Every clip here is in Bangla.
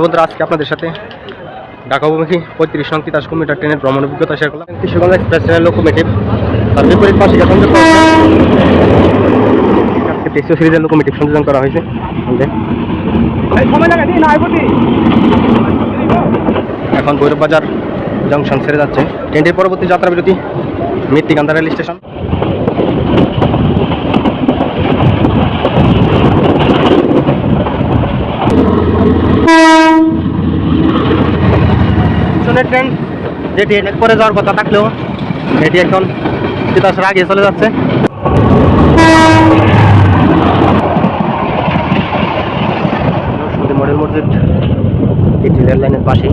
বন্ধুরা, আজকে আপনাদের সাথে ঢাকা অভিমুখী পঁয়ত্রিশ নং তিতাস কিলোমিটার ট্রেনের ভ্রমণ অভিজ্ঞতা শেয়ার করলাম। কিশোরগঞ্জ এক্সপ্রেস ট্রেনের লোকোমেটিভ তার বিপরীত পাশে আজকে দেশীয় সিরিজের লোকোমেটিভ সংযোজন করা হয়েছে। এখন ভৈরব বাজার জংশন ছেড়ে যাচ্ছে। ট্রেনটির পরবর্তী যাত্রা বিরতি মৃত্তিকান্দা রেল স্টেশন। পিছনের ট্রেন যেটি করে যাওয়ার কথা থাকলেও এটি এখন তিতাসের আগে চলে যাচ্ছে। মডেল মসজিদ, এটি রেল লাইনের পাশেই।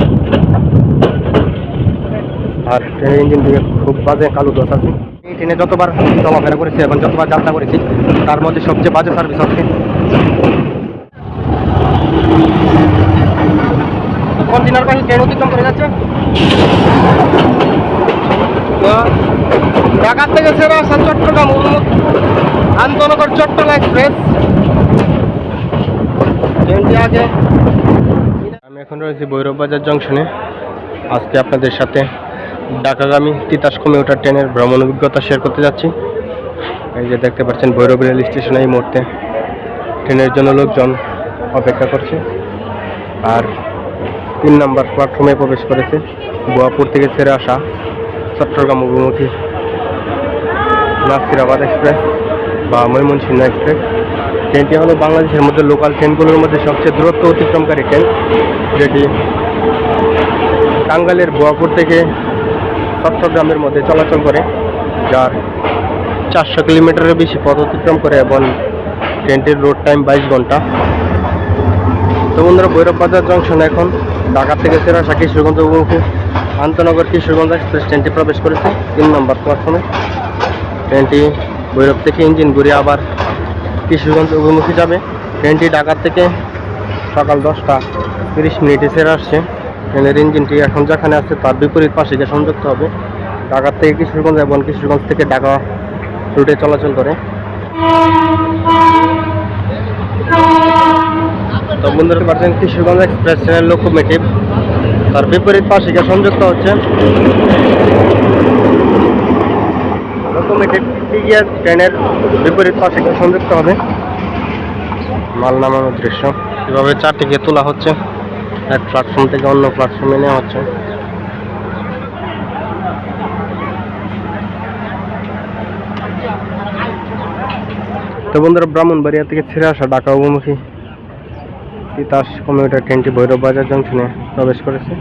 আর ট্রেনের ইঞ্জিন দিয়ে খুব বাজে কালো দোষ আছে। এই ট্রেনে যতবার চলাফেরা করেছি এবং যতবার যাত্রা করেছি, তার মধ্যে সবচেয়ে বাজে সার্ভিস আছে কন্টেনার পাশে ট্রেন অতিক্রম করে যাচ্ছে। ঢাকা থেকে সেরা আসা চট্টগ্রাম আন্তনগর চট্টগ্রাম এক্সপ্রেস। ট্রেনটি আগে। আমি এখন রয়েছি ভৈরব বাজার জংশনে। আজকে আপনাদের সাথে ঢাকাগামী তিতাস কমিউটার ট্রেনের ভ্রমণ অভিজ্ঞতা শেয়ার করতে যাচ্ছি। এই যে দেখতে পাচ্ছেন ভৈরব রেল স্টেশনে এই মুহূর্তে। ট্রেনের জন্য লোকজন অপেক্ষা করছে। আর তিন নম্বর প্ল্যাটফর্মে প্রবেশ করেছে গোয়াপুর থেকে ছেড়ে আসা চট্টগ্রাম অভিমুখী নাসিরাবাদ এক্সপ্রেস বা ময়মনসিংহ এক্সপ্রেস ট্রেনটি হলো বাংলাদেশের মধ্যে লোকাল ট্রেনগুলোর মধ্যে সবচেয়ে দূরত্ব অতিক্রমকারী ট্রেন যেটি টাঙ্গালের বোয়াপুর থেকে চট্টগ্রামের মধ্যে চলাচল করে, যার চারশো কিলোমিটারের বেশি পথ অতিক্রম করে এবং ট্রেনটির রোড টাইম বাইশ ঘণ্টা। তো বন্ধুরা, ভৈরব বাজার জংশন এখন ঢাকা থেকে সেরা আসা কিশোরগঞ্জ অভিমুখী আন্তনগর কিশোরগঞ্জ এক্সপ্রেস ট্রেনটি প্রবেশ করেছে, তিন নম্বর প্ল্যাটফর্মে ট্রেনটি ভৈরব থেকে ইঞ্জিন ঘুরে আবার কিশোরগঞ্জ অভিমুখী যাবে। ট্রেনটি ঢাকা থেকে সকাল দশটা তিরিশ মিনিটে ছেড়ে আসছে। ট্রেনের ইঞ্জিনটি এখন যেখানে আছে তার বিপরীত পাশে গিয়ে সংযুক্ত হবে। ঢাকা থেকে কিশোরগঞ্জ এবং কিশোরগঞ্জ থেকে ঢাকা রুটে চলাচল করে। তো বন্ধুরা পাচ্ছেন কিশোরগঞ্জ এক্সপ্রেস ট্রেনের লোকোমেটিভ তার বিপরীত পাশে গিয়ে সংযুক্ত হচ্ছে। লোকোমেটিভ ট্রেনের বিপরীত পাশে গিয়ে সংযুক্ত হবে। মাল নামানোর দৃশ্য। এভাবে চারটিকে তোলা হচ্ছে। এক প্ল্যাটফর্ম থেকে অন্য প্ল্যাটফর্মে নেওয়া হচ্ছে। তো বন্ধুরা ব্রাহ্মণবাড়িয়া থেকে ছেড়ে আসা ঢাকা অভিমুখী তিতাস কমিউটার ট্রেনটি ভৈরব বাজার জংশনে প্রবেশ করেছে।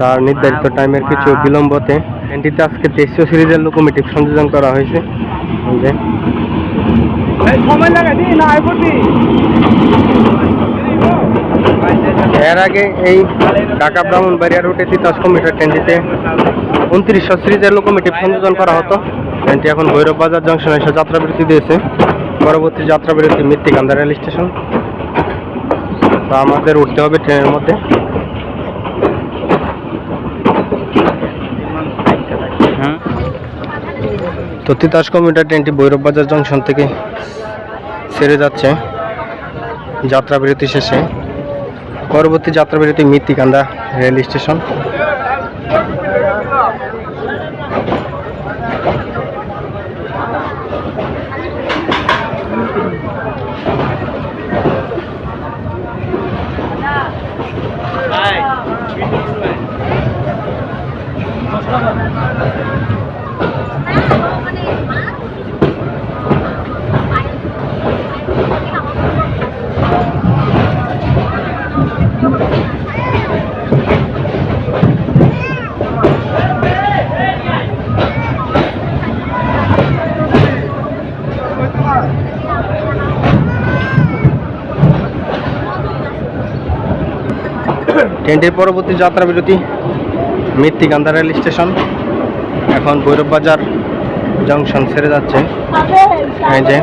তার নির্ধারিত টাইমের কিছু বিলম্বতে ট্রেনটিতে আজকে দেশীয় সিরিজের লোকোমেটিভ সংযোজন করা হয়েছে। এর আগে এই ঢাকা ব্রাহ্মণ ব্রাহ্মণবাড়িয়া রুটে তিতাস কমিউটার ট্রেনটিতে উনত্রিশশো সিরিজের লোকোমেটিভ সংযোজন করা হতো। ট্রেনটি এখন ভৈরব বাজার জংশনে এসে যাত্রা বিরতি দিয়েছে। পরবর্তী যাত্রা বিরতি মৃত্তিকান্দা রেল স্টেশন। তো আমাদের উঠতে হবে ট্রেনের মধ্যে। তো তিতাস কমিউটার ট্রেনটি ভৈরব বাজার জংশন থেকে ছেড়ে যাচ্ছে যাত্রা বিরতি শেষে। পরবর্তী যাত্রা বিরতি মৃত্তিকান্দা রেল স্টেশন। ট্রেনটির পরবর্তী যাত্রা বিরতি মৃত্তিকান্দা রেল স্টেশন। এখন ভৈরব বাজার জংশন ছেড়ে যাচ্ছে। এই যে।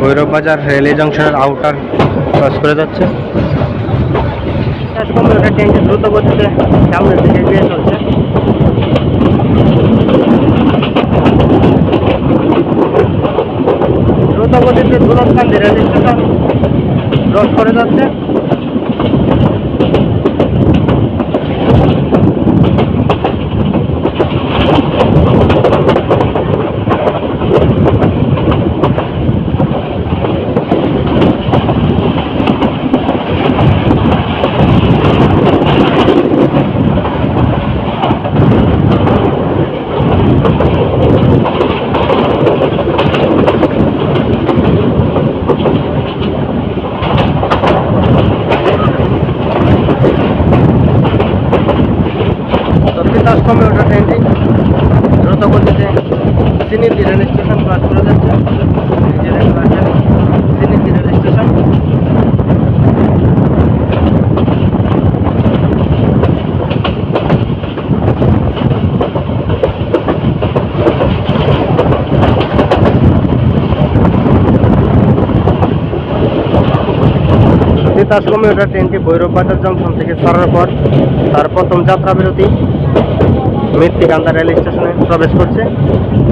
ভৈরব বাজার রেলওয়ে জংশনের আউটার ক্রস করে যাচ্ছে। দ্রুত গতিতে সামনের দিকে চলছে। গতিতে দুরস্কান্দি রেল স্টেশন ক্রস করে যাচ্ছে তিতাস কমে ওঠা ট্রেনটি দ্রুত গতিতে সিনিতি রেল স্টেশন ক্রস করে যাচ্ছে ট্রেনটি ভৈরব বাজার জংশন থেকে ছাড়ার পর তার প্রথম যাত্রা বিরতি মৃত্তিকান্দা রেল স্টেশনে প্রবেশ করছে।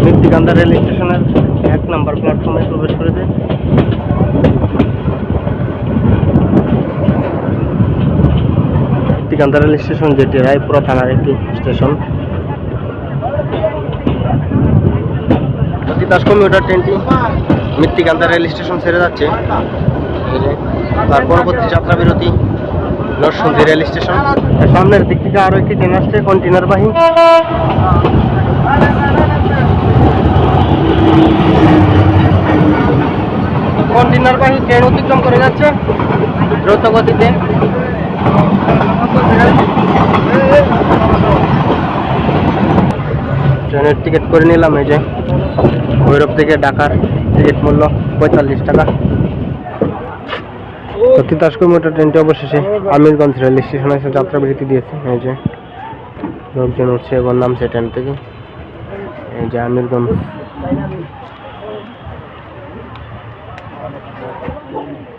মৃত্তিকান্দা রেল স্টেশনের এক নম্বর প্ল্যাটফর্মে প্রবেশ করেছে। মৃত্তিকান্দা রেল স্টেশন, যেটি রায়পুরা থানার একটি স্টেশন। কমিউটার ট্রেনটি মৃত্তিকান্দা রেল স্টেশন ছেড়ে যাচ্ছে। তার পরবর্তী যাত্রা বিরতি নরসিংদী রেল স্টেশন। সামনের দিক থেকে আরও একটি ট্রেন আসছে কন্টেনার বাহী কন্টেনার বাহী ট্রেন অতিক্রম করে যাচ্ছে? দ্রুত গতিতে ট্রেনের টিকিট করে নিলাম, এই যে ভৈরব থেকে ঢাকার টিকিট মূল্য পঁয়তাল্লিশ টাকা। তিতাস কিলোমিটার ট্রেনটি অবশেষে আমিরগঞ্জ রেল স্টেশনে এসে যাত্রা বিরতি দিয়েছে। এই যে লোকজন উঠছে এবং নামছে ট্রেন থেকে। এই যে আমিরগঞ্জ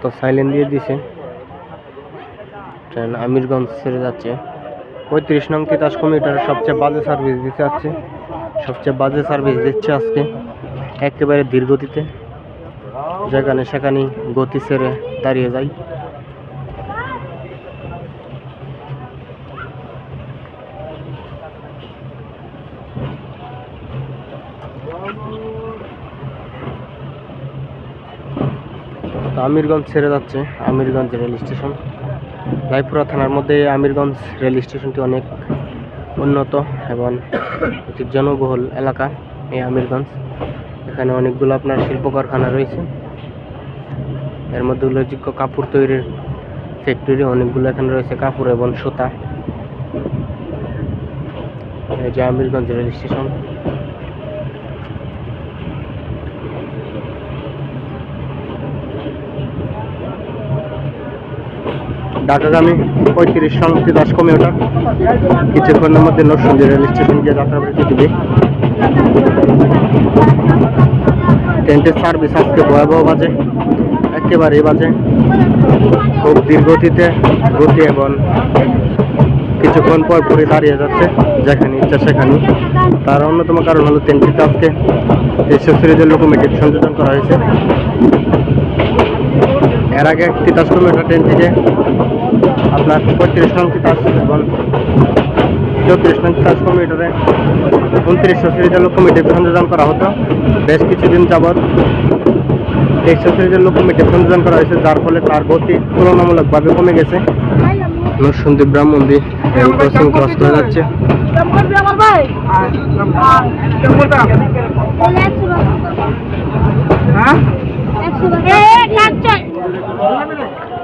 তো সাইলেন্ট দিয়ে দিছে। ট্রেন আমিরগঞ্জ ছেড়ে যাচ্ছে। পঁয়ত্রিশ নং তিতাস কিলোমিটার সবচেয়ে বাজে সার্ভিস দিতে যাচ্ছে। সবচেয়ে বাজে সার্ভিস দিচ্ছে আজকে। একেবারে ধীর গতিতে। যেখানে সেখানে গতি ছেড়ে দাঁড়িয়ে যাই তো আমিরগঞ্জ ছেড়ে যাচ্ছে, আমিরগঞ্জ রেল স্টেশন। রায়পুরা থানার মধ্যে আমিরগঞ্জ রেল স্টেশনটি অনেক উন্নত এবং অতি জনবহুল এলাকা এই আমিরগঞ্জ। এখানে অনেকগুলো আপনার শিল্প কারখানা রয়েছে। এর মধ্যে উল্লেখযোগ্য কাপড় তৈরির ফ্যাক্টরি অনেকগুলো এখানে রয়েছে, কাপড় এবং সুতা। এই যে আমিরগঞ্জ রেল স্টেশন। ঢাকাগামী পঁয়ত্রিশ সন তিতাস কমিউটার কিছুক্ষণের মধ্যে নরসিংদী রেল স্টেশন গিয়ে যাত্রা বিরতি দিবে ট্রেনটির সার্ভিস আজকে ভয়াবহ বাজে, একেবারেই বাজে। খুব দীর্ঘতিতে গতি এবং কিছুক্ষণ পর পরই দাঁড়িয়ে যাচ্ছে, যেখানে ইচ্ছা সেখানে তার অন্যতম কারণ হলো ট্রেনটিতে আজকে সিরিজের লোকোমেটিভ সংযোজন করা হয়েছে। এর আগে একটি তিতাস কিলোমিটার ট্রেন থেকে আপনার পঁয়ত্রিশ নং তিতাস এবং চৌত্রিশ নং তিতাস কিলোমিটারে উনত্রিশশো সিরিজের লোকোমেটিভ সংযোজন করা হতো। বেশ কিছুদিন যাবৎ একশো সিরিজের লোকোমেটিভ সংযোজন করা হয়েছে যার ফলে তার গতি তুলনামূলকভাবে কমে গেছে। নরসন্দীপ ব্রাহ্ম মন্দির ক্রসিং ক্রস করে যাচ্ছে।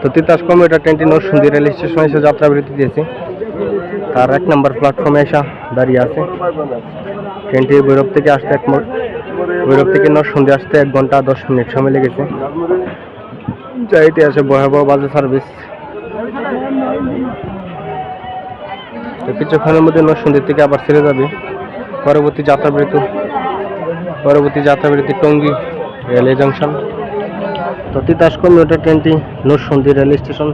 তো তিতাস কমিউটার ট্রেনটি নরসিংদী রেল স্টেশনে এসে যাত্রা বিরতি দিয়েছে। তার এক নম্বর প্ল্যাটফর্মে এসে দাঁড়িয়ে আছে। ট্রেনটি ভৈরব থেকে আসতে এক ভৈরব থেকে নরসিংদী আসতে এক ঘণ্টা দশ মিনিট সময় লেগেছে। যা ইতিহাসে ভয়াবহ বাজে সার্ভিস তো কিছুক্ষণের মধ্যে নরসিংদী থেকে আবার ছেড়ে যাবে। পরবর্তী যাত্রা বিরতি পরবর্তী যাত্রা বিরতি টঙ্গী রেলওয়ে জংশন তো তিতাস কমিউটার ট্রেনটি নরসিংদী রেল স্টেশন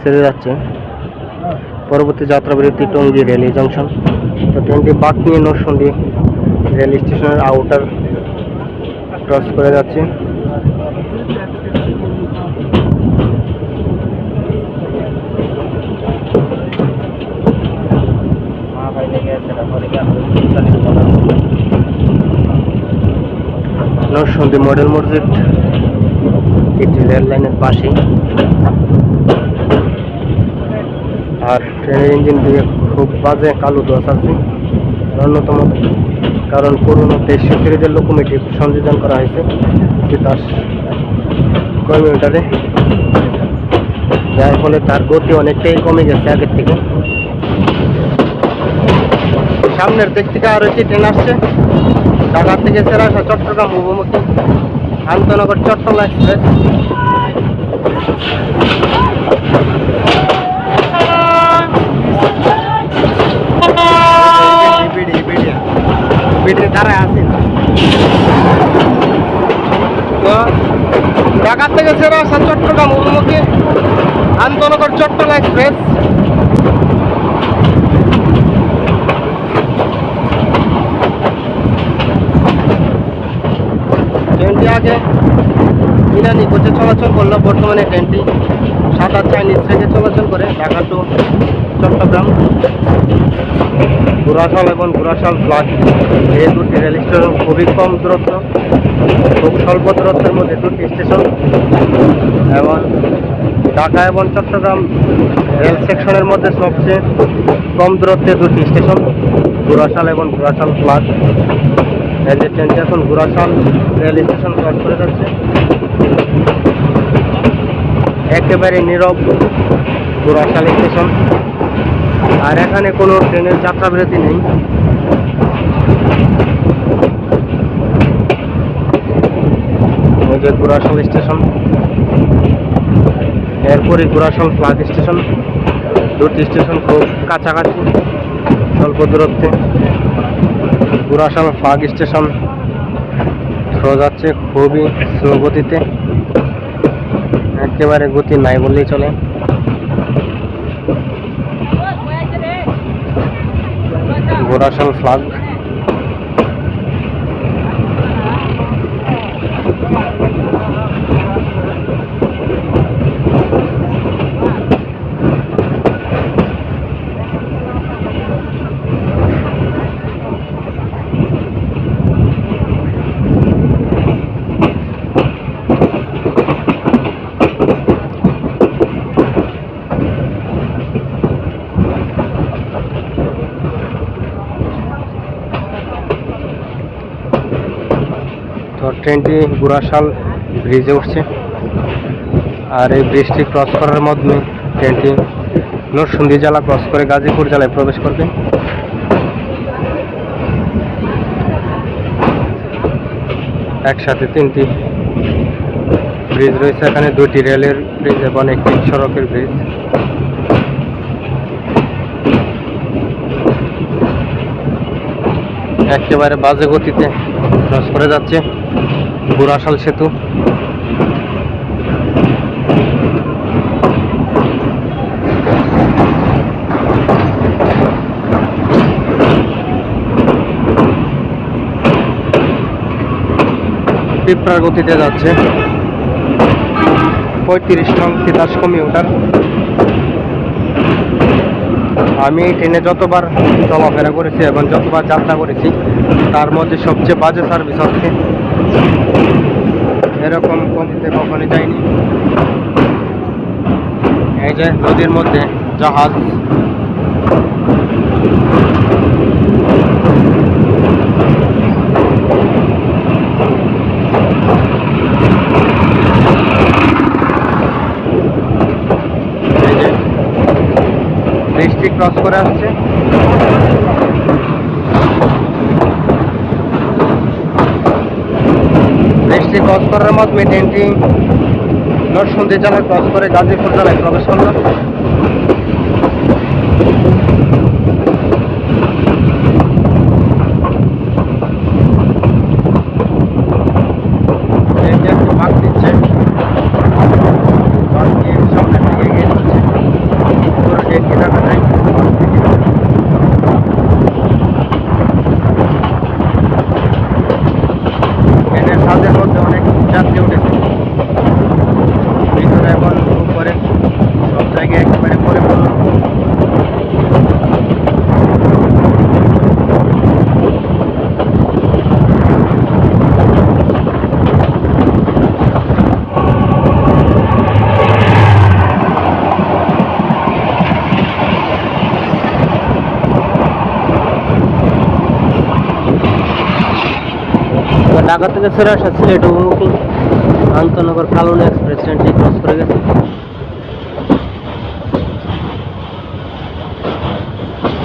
ছেড়ে যাচ্ছে। পরবর্তী যাত্রা বিরতি টঙ্গী রেলওয়ে জংশন তো ট্রেনটি বাক নিয়ে নরসিংদী রেল স্টেশনের আউটার ক্রস করে যাচ্ছে। নরসন্দী মডেল মসজিদ। এটি রেল লাইনের পাশেই। আর ট্রেনের ইঞ্জিন দিয়ে খুব বাজে কালো দোষ আছে। অন্যতম কারণ পুরনো দেশীয় সিরিজের লোকোমেটিভ সংযোজন করা হয়েছে। তিতাস কমিউটারে। যার ফলে তার গতি অনেকটাই কমে গেছে আগের থেকে। সামনের দিক থেকে আরও একটি ট্রেন আসছে। ঢাকা থেকে সেরাসা চট্টগ্রাম উপমুখী। আন্তনগর চট্টলা এক্সপ্রেস বিড়ি দ্বারা আছেন তো থেকে সেরাসা চট্টগ্রাম উপমুখী আন্তনগর চট্টলা এক্সপ্রেস ট্রেনটি আগে ইরানি কোচে চলাচল করল বর্তমানে ট্রেনটি। সাদা চাইনিজ থেকে চলাচল করে ঢাকা টু চট্টগ্রাম। ঘোড়াশাল এবং ঘোড়াশাল ফ্লাট এই দুটি রেল স্টেশন খুবই কম দূরত্ব, খুব স্বল্প দূরত্বের মধ্যে দুটি স্টেশন এবং ঢাকা এবং চট্টগ্রাম রেল সেকশনের মধ্যে সবচেয়ে কম দূরত্বে দুটি স্টেশন ঘোড়াশাল এবং ঘোড়াশাল ফ্লাট এই যে ট্রেনটি এখন ঘোড়াশাল রেল স্টেশন ক্রস করে যাচ্ছে। একেবারে নীরব ঘোড়াশাল স্টেশন আর এখানে কোনো ট্রেনের যাত্রা বিরতি নেই যে স্টেশন এরপরে ঘোড়াশাল ফ্লাগ স্টেশন দুটি স্টেশন খুব কাছাকাছি, স্বল্প দূরত্বে। ঘোড়াশাল, ফাগ স্টেশন থ্রো যাচ্ছে খুবই স্লো গতিতে। একেবারে গতি নাই বললেই চলে। ঘোড়াশাল ফ্লাগ তো ট্রেনটি গুড়াশাল ব্রিজে উঠছে। আর এই ব্রিজটি ক্রস করার মাধ্যমে ট্রেনটি নরসিংদী জেলা ক্রস করে গাজীপুর জেলায় প্রবেশ করবে। একসাথে তিনটি ব্রিজ রয়েছে। এখানে দুটি রেলের ব্রিজ এবং একটি সড়কের ব্রিজ। একেবারে বাজে গতিতে ক্রস করে যাচ্ছে। বুড়াশাল সেতু। পিঁপড়ার গতিতে যাচ্ছে। পঁয়ত্রিশ নং তিতাস কমিউটার। আমি এই ট্রেনে যতবার চলাফেরা করেছি এবং যতবার যাত্রা করেছি, তার মধ্যে সবচেয়ে বাজে সার্ভিস হচ্ছে। এরকম কমতে কখনই যায়নি এই যে নদীর মধ্যে জাহাজ এই যে বৃষ্টি ক্রস করে আসছে। ব্রিজটি ক্রস করার মাধ্যমে ট্রেনটি নরসিংদী জেলায় ক্রস করে গাজীপুর জেলায় প্রবেশ করল ট্রেনটি একটু ভাগ দিচ্ছে ভাগ দিয়ে সামনের দিকে এগিয়ে যাচ্ছে পুরো ট্রেনটি দেখা যায় ভাগ থেকে। ট্রেনের ছাদের মধ্যে অনেক যাত্রী উঠেছে ঢাকা থেকে ছেড়ে আসা সিলেট অভিমুখী আন্তনগর কালুনি এক্সপ্রেস ট্রেনটি ক্রস করে গেছে।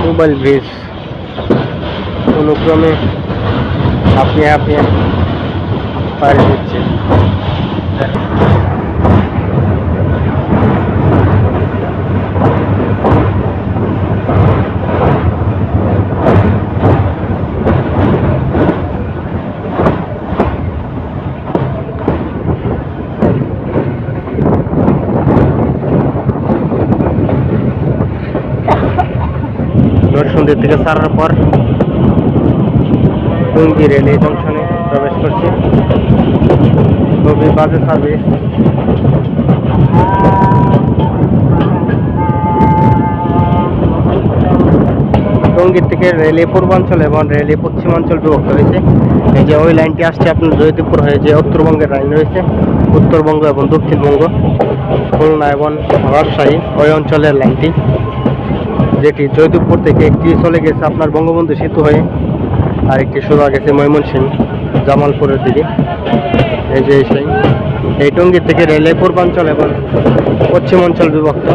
মোবাইল ব্রিজ অনুক্রমে আপনি আপনি পাড়ি দিচ্ছে নরসিংদী থেকে ছাড়ার পর টুঙ্গি রেলওয়ে জংশনে প্রবেশ করছি। খুবই বাজে সার্ভিস। টঙ্গীর থেকে রেলে পূর্বাঞ্চল এবং রেলে পশ্চিমাঞ্চল বিভক্ত হয়েছে। এই যে ওই লাইনটি আসছে আপনার জয়দেবপুর হয়ে যে উত্তরবঙ্গের লাইন রয়েছে, উত্তরবঙ্গ এবং দক্ষিণবঙ্গ, খুলনা এবং রাজশাহী ওই অঞ্চলের লাইনটি। যেটি জয়দেবপুর থেকে একটি চলে গেছে আপনার বঙ্গবন্ধু সেতু হয়ে, আর একটি সোজা গেছে ময়মনসিংহ, জামালপুরের দিকে। এই যে সেই, এই টঙ্গী থেকে রেলে পূর্বাঞ্চল এবং পশ্চিমাঞ্চল বিভক্ত।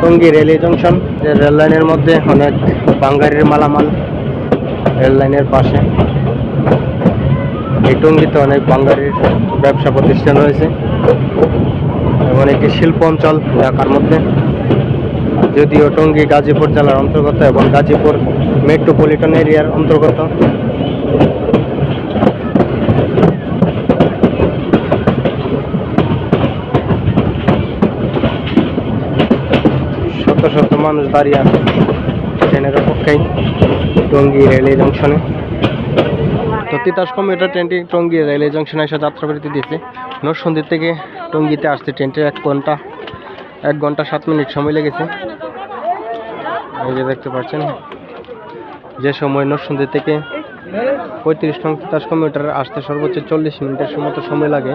টঙ্গী রেলে জংশন, যে রেল লাইনের মধ্যে অনেক বাঙ্গারির মালামাল রেল লাইনের পাশে। এই টঙ্গিতে অনেক বাঙ্গারির ব্যবসা প্রতিষ্ঠান রয়েছে। এবং একটি শিল্প অঞ্চল ঢাকার মধ্যে, যদিও টঙ্গী, গাজীপুর জেলার অন্তর্গত এবং গাজীপুর মেট্রোপলিটন এরিয়ার অন্তর্গত। শত শত মানুষ দাঁড়িয়ে আছে ট্রেনের অপেক্ষায় টঙ্গী রেলওয়ে জংশনে তো তিতাস কমিউটার ট্রেনটি টঙ্গী রেলওয়ে জংশনে এসে যাত্রাবিরতি দিয়েছে। নরসিংদী থেকে টঙ্গীতে আসতে ট্রেনটির এক ঘণ্টা এক ঘণ্টা সাত মিনিট সময় লেগেছে। এই যে দেখতে পাচ্ছেন, যে সময় নরসিংদী থেকে পঁয়ত্রিশ নং তিতাস কমিউটার আসতে সর্বোচ্চ চল্লিশ মিনিটের মতো সময় লাগে।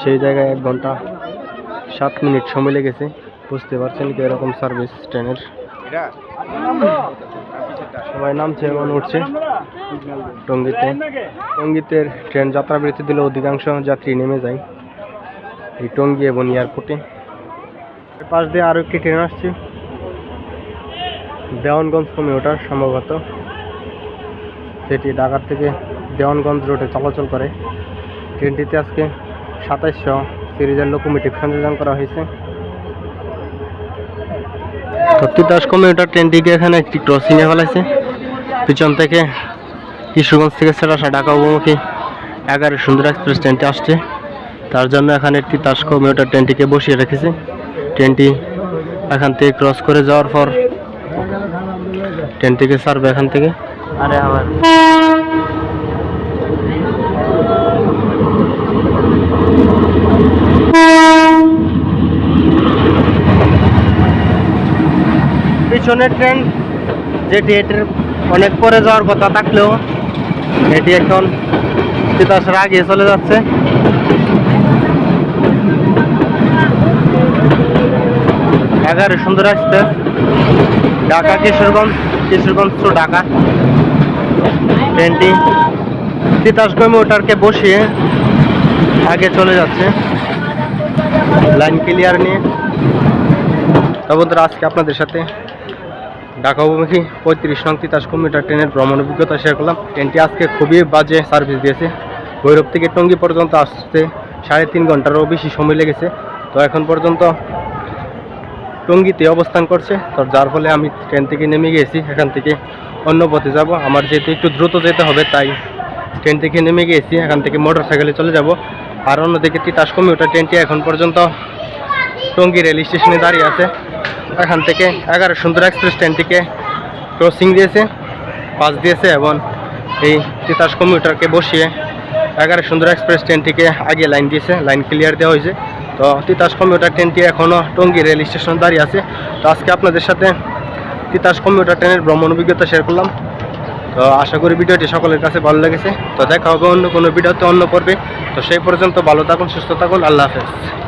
সেই জায়গায় এক ঘণ্টা সাত মিনিট সময় লেগেছে। বুঝতে পারছেন কি এরকম সার্ভিস ট্রেনের। সবাই নামছে এবং উঠছে। টঙ্গিতে। টঙ্গিতের ট্রেন যাত্রাবিরতি দিলে অধিকাংশ যাত্রী নেমে যায়। এই টঙ্গি এবং এয়ারপোর্টে। পাশ দিয়ে আরও একটি ট্রেন আসছে। দেওয়ানগঞ্জ কমে কমিউটার সম্ভবত। সেটি ঢাকার থেকে দেওয়ানগঞ্জ রোডে চলাচল করে। ট্রেনটিতে আজকে সাতাইশশো সিরিজের লোকোমেটিভ সংযোজন করা হয়েছে। তো তিতাস কমিউটার ট্রেনটিকে এখানে একটি ক্রসিংয়ে ফেলাইছে। পিছন থেকে কিশোরগঞ্জ থেকে ছেড়ে আসা ঢাকা অভিমুখী এগারো সুন্দর এক্সপ্রেস ট্রেনটি আসছে। তার জন্য এখানে একটি তিতাস কমিউটার ট্রেনটিকে বসিয়ে রেখেছে। ট্রেনটি এখান থেকে ক্রস করে যাওয়ার পর ট্রেনটিকে ছাড়বে এখান থেকে। আরে আমার। পিছনের ট্রেন যেটি এটির অনেক পরে যাওয়ার কথা থাকলেও এটি এখন তিতাসের আগে চলে যাচ্ছে। Egarosindhur express Dhaka, Kishoreganj Kishoreganj to Dhaka. ট্রেনটি তিতাস কমিউটারকে বসিয়ে আগে চলে যাচ্ছে। লাইন ক্লিয়ার নিয়ে। তো আজকে আপনাদের সাথে ঢাকা অভিমুখী পঁয়ত্রিশ নং তিতাস কমিউটার ট্রেনের ভ্রমণ অভিজ্ঞতা শেয়ার করলাম। ট্রেনটি আজকে খুবই বাজে সার্ভিস দিয়েছে। ভৈরব থেকে টঙ্গী পর্যন্ত আসতে সাড়ে তিন ঘন্টারও বেশি সময় লেগেছে। তো এখন পর্যন্ত টঙ্গীতে অবস্থান করছে। তো যার ফলে আমি ট্রেন থেকে নেমে গিয়েছি এখান থেকে অন্য পথে যাব। আমার যেহেতু একটু দ্রুত যেতে হবে, তাই ট্রেন থেকে নেমে গিয়েছি এখান থেকে মোটর সাইকেলে চলে যাব। আর অন্যদিকে তিতাস কমিউটার ট্রেনটি এখন পর্যন্ত টঙ্গী রেল স্টেশনে দাঁড়িয়ে আছে। এখান থেকে এগারো সুন্দর এক্সপ্রেস ট্রেনটিকে ক্রসিং দিয়েছে পাস দিয়েছে এবং এই তিতাস কম্পিউটারকে বসিয়ে এগারো সুন্দর এক্সপ্রেস ট্রেনটিকে আগে লাইন দিয়েছে লাইন ক্লিয়ার দেওয়া হয়েছে। তো তিতাস কম্পিউটার ট্রেনটি এখনও টঙ্গী রেল স্টেশন দাঁড়িয়ে আছে। তো আজকে আপনাদের সাথে তিতাস কম্পিউটার ট্রেনের ভ্রমণ অভিজ্ঞতা শেয়ার করলাম। তো আশা করি ভিডিওটি সকলের কাছে ভালো লেগেছে। তো দেখা হবে অন্য কোনো ভিডিওতে অন্য পর্বে। তো সেই পর্যন্ত ভালো থাকুন, সুস্থ থাকুন, আল্লাহ হাফেজ।